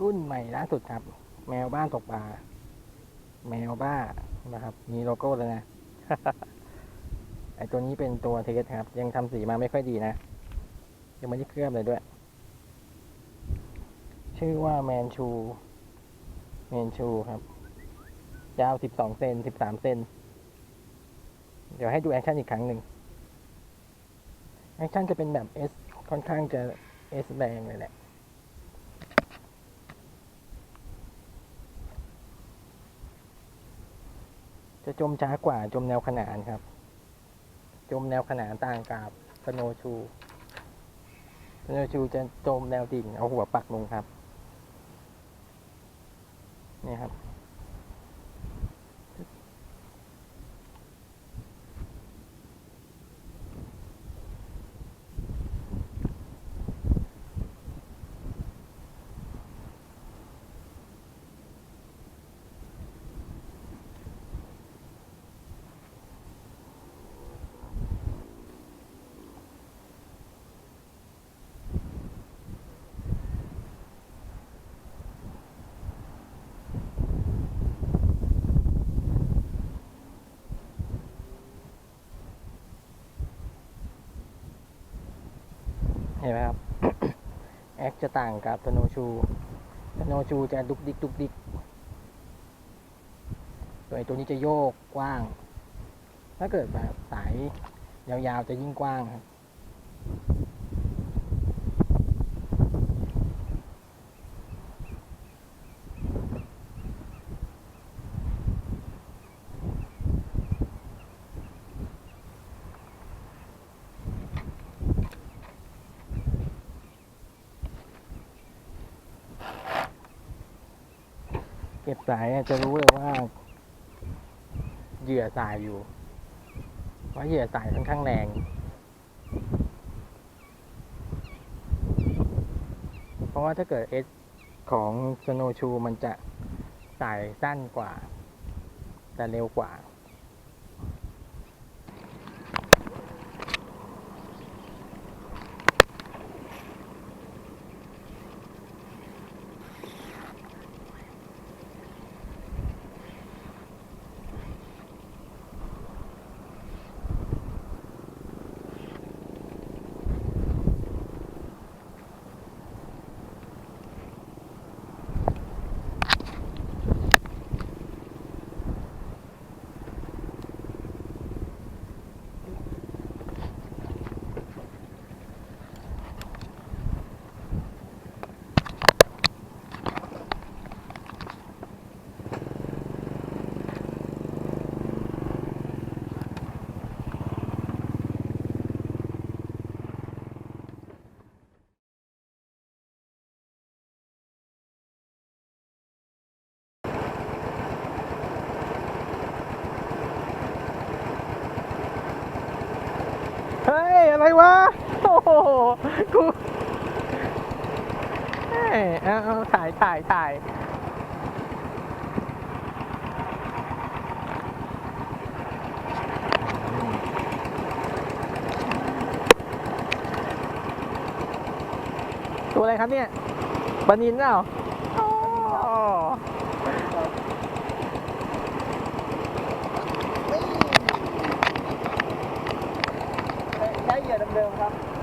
รุ่นใหม่ล่าสุดครับ แมวบ้านตกปลาแมวบ้านะครับ มีโลโก้แล้วนะไอตัวนี้เป็นตัวเทสครับ ยังทำสีมาไม่ค่อยดีนะ ยังไม่ได้เคลือบเลยด้วย ชื่อว่าแมนชู แมนชูครับ ยาวสิบสองเซนสิบสามเซนเดี๋ยวให้ดูแอคชั่นอีกครั้งหนึ่งแอคชั่นจะเป็นแบบ S ค่อนข้างจะ S แรงเลยแหละจะจมช้ากว่าจมแนวขนานครับ จมแนวขนานต่างกับสโนชูสโนชูจะจมแนวดิ่งเอาหัวปักลงครับ นี่ครับ แอคจะต่างกับสโนชูสโนชูจะดุกดิกดุกดิกตัวไอตัวนี้จะโยกกว้าง ถ้าเกิดแบบสายยาวๆจะยิ่งกว้างครับ ก็บสายเนี่ยจะรู้เลยว่า เหยื่อสายอยู่ว่าเหยื่อสายค่อนข้างแรงเพราะว่าถ้าเกิดเอสของสโนชูมันจะสายสั้นกว่า แต่เร็วกว่า เฮ้ย อะไรวะ โอ้โหกูเฮ้ยเอาเอาถ่ายถ่ายถ่ายตัวอะไรครับเนี่ยปลานินเปล่า นะครับ